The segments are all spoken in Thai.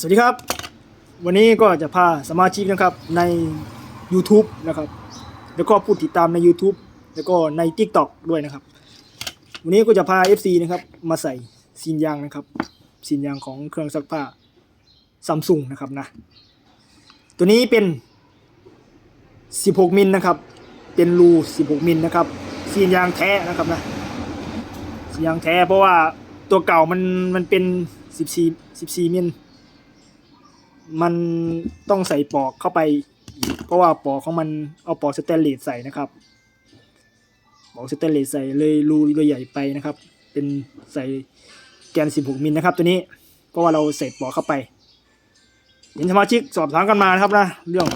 สวัสดีครับ วันนี้ก็จะพาสมาชิกนะครับใน YouTube นะครับ แล้วก็ผู้ติดตามใน YouTube แล้วก็ใน TikTok ด้วยนะครับ วันนี้ก็จะพา FC นะครับมาใส่ซีนยางนะครับซีนยางของเครื่องซักผ้าซัมซุงนะครับนะ ตัวนี้เป็น 16 มิลนะครับ เป็นรู 16 มิลนะครับซีนยางแท้นะครับนะซีนยางแท้เพราะว่าตัวเก่ามันมันเป็น 14 14มิล มันต้องใส่ปอกเข้าไป เพราะว่าปอกของมันเอาปอกสแตนเลสใส่นะครับปอกสแตนเลสใส่เลยรูเลยใหญ่ไปนะครับ เป็นใส่แกน 16 มิลนะครับตัวนี้ เพราะว่าเราใส่ปอกเข้าไปเห็นสมาชิกสอบถามกันมานะครับนะเรื่อง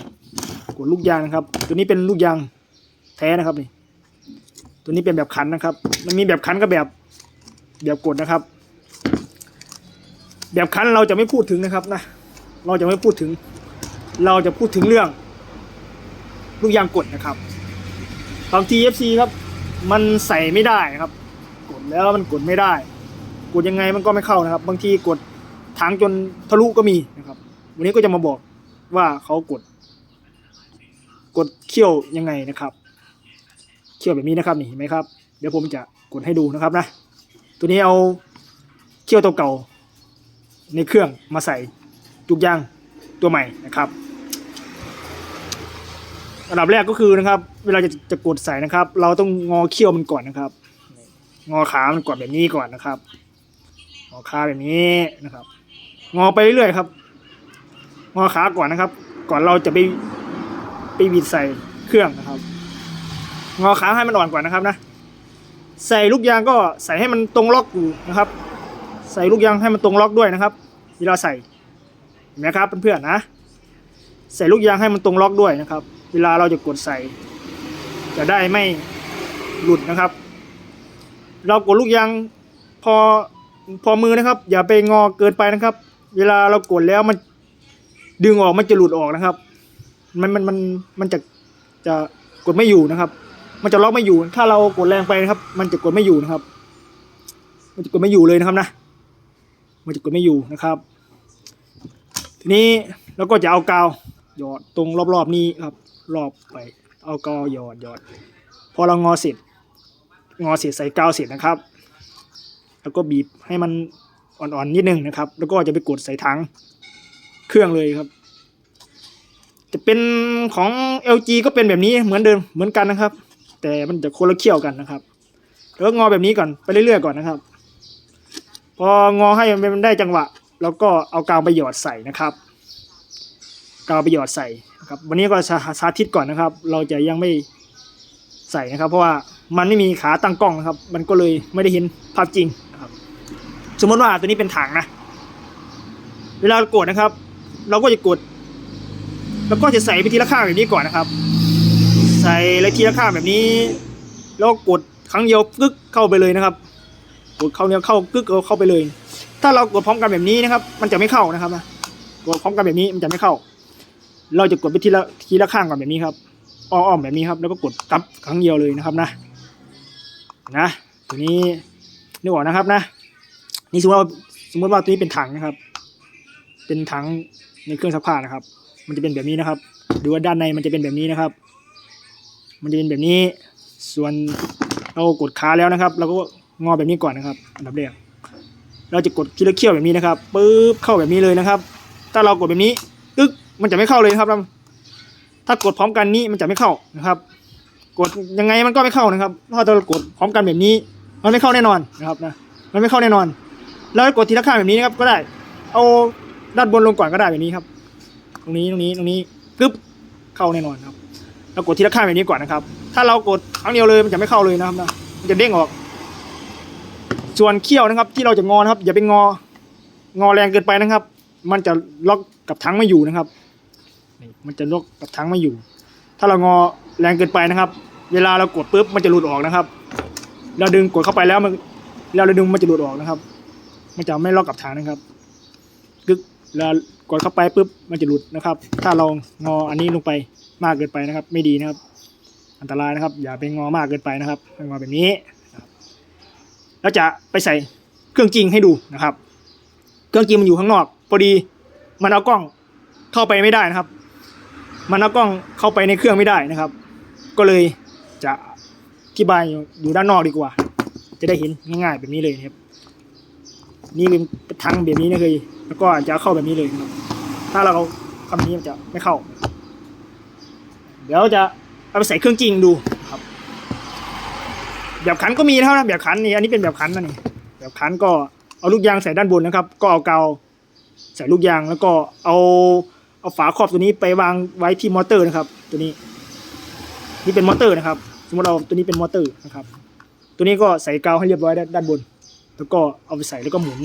กดลูกยางนะครับ ตัวนี้เป็นลูกยางแท้นะครับนี่ตัวนี้เป็นแบบขันนะครับ มันมีแบบขันกับแบบแบบกดนะครับ แบบคันเราจะไม่พูดถึงนะครับนะ เราจะไม่พูดถึง เราจะพูดถึงเรื่องลูกยางกดนะครับบางที FC ครับ มันใส่ไม่ได้ครับ กดแล้วมันกดไม่ได้ กดยังไงมันก็ไม่เข้านะครับ บางทีกดถังจนทะลุก็มีนะครับ วันนี้ก็จะมาบอกว่าเขากด กดเขี้ยวยังไงนะครับเขี้ยวแบบนี้นะครับนี่เห็นไหมครับ เดี๋ยวผมจะกดให้ดูนะครับนะ ตัวนี้เอาเขี้ยวตัวเก่าในเครื่องมาใส่ จุกยางตัวใหม่นะครับอันดับแรกก็คือนะครับ เวลาจะจะกดใส่นะครับ เราต้องงอเขี้ยวมันก่อนนะครับ งอขามันก่อนแบบนี้ก่อนนะครับงอขาแบบนี้นะครับ งอไปเรื่อยๆครับ งอขาก่อนนะครับ ก่อนเราจะไปไปบิดใส่เครื่องนะครับ งอขาให้มันอ่อนก่อนนะครับนะใส่ลูกยางก็ใส่ให้มันตรงล็อกอยู่นะครับ ใส่ลูกยางให้มันตรงล็อกด้วยนะครับเวลาใส่ เห็นไหมครับเพื่อนๆนะ ใส่ลูกยางให้มันตรงล็อกด้วยนะครับ เวลาเราจะกดใส่ จะได้ไม่หลุดนะครับ เรากดลูกยางพอพอมือนะครับ อย่าไปงอเกินไปนะครับ เวลาเรากดแล้วมันดึงออกมันจะหลุดออกนะครับ มันมันมันมันจะจะกดไม่อยู่นะครับ มันจะล็อกไม่อยู่ ถ้าเรากดแรงไปนะครับ มันจะกดไม่อยู่นะครับ มันจะกดไม่อยู่เลยนะครับนะ มันจะกดไม่อยู่นะครับ ทีนี้เราก็จะเอากาวหยอดตรงรอบๆนี้ครับ รอบไป เอากาวหยอดหยอด พอเรางอเสร็จ งอเสร็จใส่กาวเสร็จนะครับ แล้วก็บีบให้มันอ่อนๆนิดนึงนะครับ แล้วก็จะไปกดใส่ถังเครื่องเลยครับ จะเป็นของ LG ก็เป็นแบบนี้เหมือนเดิมเหมือนกันนะครับ แต่มันจะคนละเขี้ยวกันนะครับแล้วก็งอแบบนี้ก่อนไปเรื่อยๆก่อนนะครับ พองอให้มันได้จังหวะ เราก็เอากาวไปหยอดใส่นะครับกาวไปหยอดใส่นะครับ วันนี้ก็สาสาธิตก่อนนะครับ เราจะยังไม่ใส่นะครับ เพราะว่ามันไม่มีขาตั้งกล้องนะครับ มันก็เลยไม่ได้เห็นภาพจริงนะครับ สมมติว่าตัวนี้เป็นถังนะ เวลากดนะครับ เราก็จะกด แล้วก็จะใส่ไปทีละข้างแบบนี้ก่อนนะครับ ใส่เลยทีละข้างแบบนี้ แล้วกกดครั้งเดียวกึกเข้าไปเลยนะครับ กดเข้าเนี่ยเข้ากึกเอาเข้าไปเลย ถ้าเรากดพร้อมกันแบบนี้นะครับ มันจะไม่เข้านะครับนะกดพร้อมกันแบบนี้มันจะไม่เข้า เราจะกดไปทีละทีละข้างก่อนแบบนี้ครับอ้อมๆแบบนี้ครับ แล้วก็กดกลับครั้งเดียวเลยนะครับนะ นะตัวนี้นึกออกนะครับนะ นี่สมมติว่าสมมติว่าตัวนี้เป็นถังนะครับ เป็นถังในเครื่องซักผ้านะครับ มันจะเป็นแบบนี้นะครับ ดูว่าด้านในมันจะเป็นแบบนี้นะครับ มันจะเป็นแบบนี้ ส่วนเรากดขาแล้วนะครับ เราก็งอแบบนี้ก่อนนะครับ อันดับแรก เราจะกดทีละเขี้ยวแบบนี้นะครับปึ๊บเข้าแบบนี้เลยนะครับ ถ้าเรากดแบบนี้ตึ๊กมันจะไม่เข้าเลยนะครับ ถ้ากดพร้อมกันนี้มันจะไม่เข้านะครับ กดยังไงมันก็ไม่เข้านะครับถ้าเรากดพร้อมกันแบบนี้ มันไม่เข้าแน่นอนนะครับนะมันไม่เข้าแน่นอน แล้วกดทีละข้างแบบนี้นะครับก็ได้ เอาด้านบนลงก่อนก็ได้แบบนี้ครับ ตรงนี้ตรงนี้ตรงนี้ปึ๊บเข้าแน่นอนครับเรากดทีละข้างแบบนี้ก่อนนะครับ ถ้าเรากดครั้งเดียวเลยมันจะไม่เข้าเลยนะครับนะมันจะเด้งออก ส่วนเขี้ยวนะครับ ที่เราจะงอนะครับ อย่าไปงองอแรงเกินไปนะครับ มันจะล็อกกับถังไม่อยู่นะครับนี่มันจะล็อกกับถังไม่อยู่ ถ้าเรางอแรงเกินไปนะครับ เวลาเรากดปุ๊บมันจะหลุดออกนะครับ เราดึงกดเข้าไปแล้วมันเราดึงมันจะหลุดออกนะครับ มันจะไม่ล็อกกับถังนะครับกึกแล้วกดเข้าไปปุ๊บมันจะหลุดนะครับ ถ้าเรางออันนี้ลงไปมากเกินไปนะครับ ไม่ดีนะครับ อันตรายนะครับ อย่าไปงอมากเกินไปนะครับงอแบบนี้ แล้วจะไปใส่เครื่องจริงให้ดูนะครับ เครื่องจริงมันอยู่ข้างนอกพอดีมันเอากล้องเข้าไปไม่ได้นะครับ มันเอากล้องเข้าไปในเครื่องไม่ได้นะครับ ก็เลยจะอธิบายอยู่ด้านนอกดีกว่า จะได้เห็นง่ายๆแบบนี้เลยครับ นี่เป็นทางแบบนี้นะเคยแล้วก็จะเข้าแบบนี้เลยครับ ถ้าเราคำนี้มันจะไม่เข้า เดี๋ยวจะเอาไปใส่เครื่องจริงดู แบบขันก็มีนะครับนแบบขันนี่อันนี้เป็นแบบขันนะนี่แบบขันก็เอาลูกยางใส่ด้านบนนะครับ ก็เอาเกาวใส่ลูกยางแล้วก็เอาเอาฝาครอบตัวนี้ไปวางไว้ที่มอเตอร์นะครับ ตัวนี้ นี่เป็นมอเตอร์นะครับ สมมติเราตัวนี้เป็นมอเตอร์นะครับ ตัวนี้ก็ใส่กาวให้เรียบร้อยด้านบน แล้วก็เอาไปใส่แล้วก็หมุน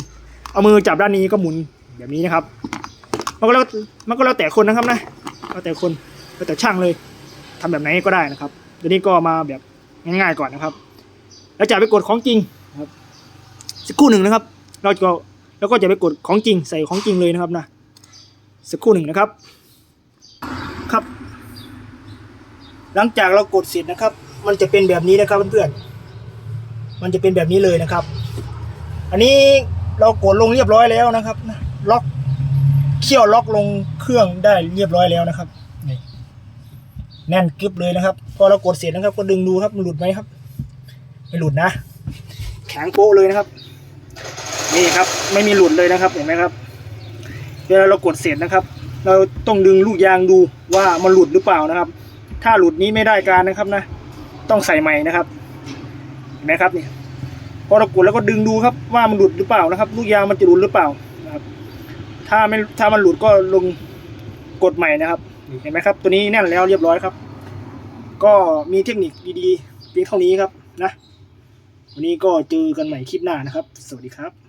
เอามือจับด้านนี้ก็หมุนแบบนี้นะครับ มันก็แล้วมันก็แล้วแต่คนนะครับนะแล้วแต่คนแล้วแต่ช่างเลยทำแบบไหนก็ได้นะครับ ตัวนี้ก็มาแบบง่ายๆก่อนนะครับ แล้วจะไปกดของจริงนะครับสักครู่หนึ่งนะครับ เราก็แล้วก็จะไปกดของจริงใส่ของจริงเลยนะครับนะสักครู่หนึ่งนะครับ ครับ หลังจากเรากดเสร็จนะครับ มันจะเป็นแบบนี้นะครับเพื่อนๆมันจะเป็นแบบนี้เลยนะครับ อันนี้เรากดลงเรียบร้อยแล้วนะครับนะล็อกเขี่ยวล็อกลงเครื่องได้เรียบร้อยแล้วนะครับนี่แน่นกริบเลยนะครับ พอเรากดเสร็จนะครับ ก็ดึงดูครับมันหลุดไหมครับ ไม่หลุดนะ แข็งโป๊ะเลยนะครับ นี่ครับ ไม่มีหลุดเลยนะครับเห็นไหมครับ เวลาเรากดเสร็จนะครับ เราต้องดึงลูกยางดูว่ามันหลุดหรือเปล่านะครับ ถ้าหลุดนี้ไม่ได้การนะครับนะ ต้องใส่ใหม่นะครับเห็นไหมครับเนี่ยพอเรากดแล้วก็ดึงดูครับว่ามันหลุดหรือเปล่านะครับ ลูกยางมันจะหลุดหรือเปล่านะครับ ถ้าไม่ถ้ามันหลุดก็ลงกดใหม่นะครับ เห็นไหมครับ ตัวนี้แน่นแล้วเรียบร้อยครับ ก็มีเทคนิคดีๆเพียงเท่านี้ครับนะ วันนี้ก็เจอกันใหม่คลิปหน้านะครับ สวัสดีครับ